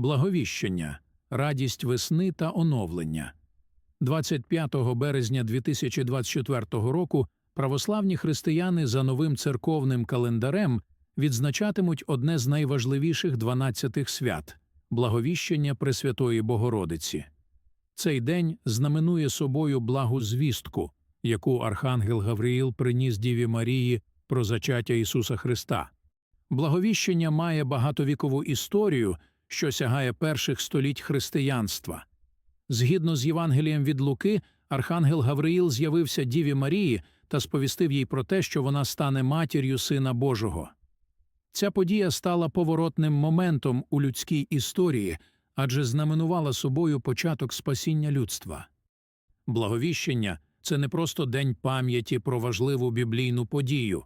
Благовіщення, радість весни та оновлення. 25 березня 2024 року православні християни за новим церковним календарем відзначатимуть одне з найважливіших 12 свят благовіщення Пресвятої Богородиці. Цей день знаменує собою благу звістку, яку архангел Гавриїл приніс Діві Марії про зачаття Ісуса Христа. Благовіщення має багатовікову історію, що сягає перших століть християнства. Згідно з Євангелієм від Луки, архангел Гавриїл з'явився Діві Марії та сповістив їй про те, що вона стане матір'ю Сина Божого. Ця подія стала поворотним моментом у людській історії, адже знаменувала собою початок спасіння людства. Благовіщення це не просто день пам'яті про важливу біблійну подію,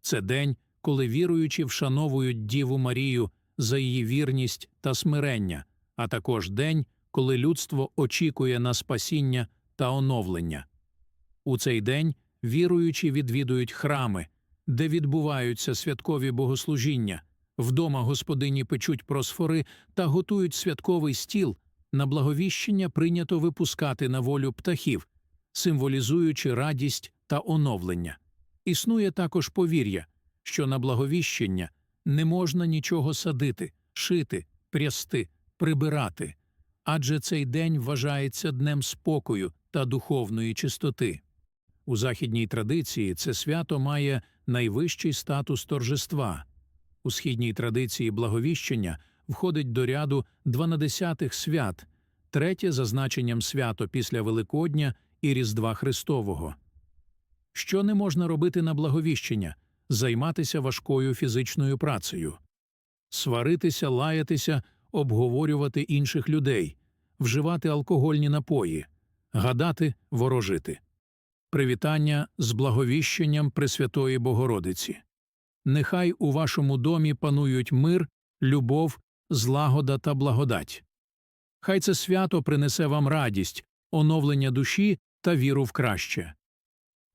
це день, коли віруючі вшановують Діву Марію за її вірність та смирення, а також день, коли людство очікує на спасіння та оновлення. У цей день віруючі відвідують храми, де відбуваються святкові богослужіння, вдома господині печуть просфори та готують святковий стіл. На благовіщення прийнято випускати на волю птахів, символізуючи радість та оновлення. Існує також повір'я, що на благовіщення не можна нічого садити, шити, прясти, прибирати, адже цей день вважається днем спокою та духовної чистоти. У західній традиції це свято має найвищий статус торжества. У східній традиції благовіщення входить до ряду дванадесятих свят, третє за значенням свято після Великодня і Різдва Христового. Що не можна робити на благовіщення? Займатися важкою фізичною працею, сваритися, лаятися, обговорювати інших людей, вживати алкогольні напої, гадати, ворожити. Привітання з благовіщенням Пресвятої Богородиці. Нехай у вашому домі панують мир, любов, злагода та благодать. Хай це свято принесе вам радість, оновлення душі та віру в краще.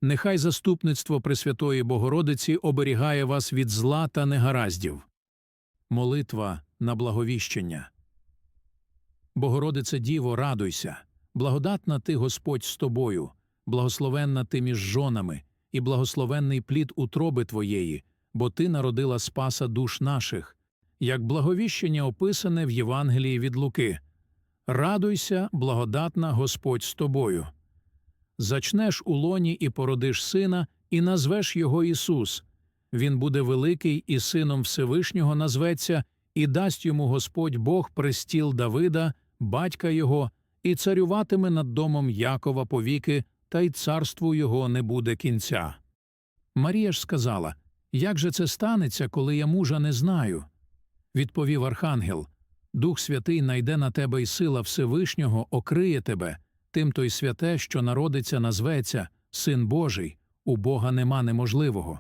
Нехай заступництво Пресвятої Богородиці оберігає вас від зла та негараздів. Молитва на благовіщення. Богородице Діво, радуйся, благодатна ти Господь з тобою, благословенна ти між жонами, і благословенний плід утроби твоєї, бо ти народила спаса душ наших, як благовіщення описане в Євангелії від Луки. Радуйся, благодатна Господь з тобою. Зачнеш у лоні і породиш сина, і назвеш його Ісус. Він буде великий і сином Всевишнього назветься, і дасть йому Господь Бог престіл Давида, батька його, і царюватиме над домом Якова повіки, та й царству його не буде кінця. Марія ж сказала Як же це станеться, коли я мужа не знаю? Відповів архангел Дух Святий найде на тебе й сила Всевишнього окриє тебе, тим то святе, що народиться, назветься, Син Божий, у Бога нема неможливого.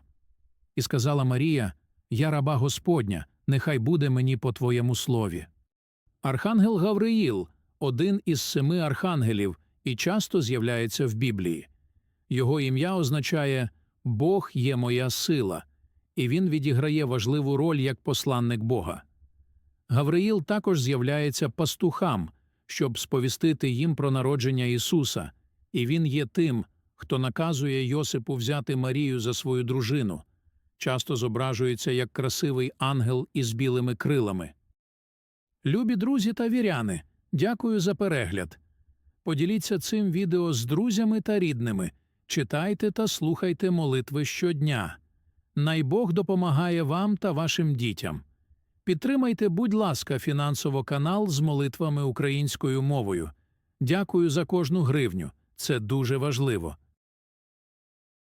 І сказала Марія Я раба Господня, нехай буде мені по твоєму слові. Архангел Гавриїл один із семи архангелів і часто з'являється в Біблії. Його ім'я означає Бог є моя сила, і він відіграє важливу роль як посланник Бога. Гавриїл також з'являється пастухам, щоб сповістити їм про народження Ісуса, і він є тим, хто наказує Йосипу взяти Марію за свою дружину, часто зображується як красивий ангел із білими крилами. Любі друзі та віряни, дякую за перегляд. Поділіться цим відео з друзями та рідними, читайте та слухайте молитви щодня. Най Бог допомагає вам та вашим дітям. Підтримайте, будь ласка, фінансово канал з молитвами українською мовою. Дякую за кожну гривню. Це дуже важливо.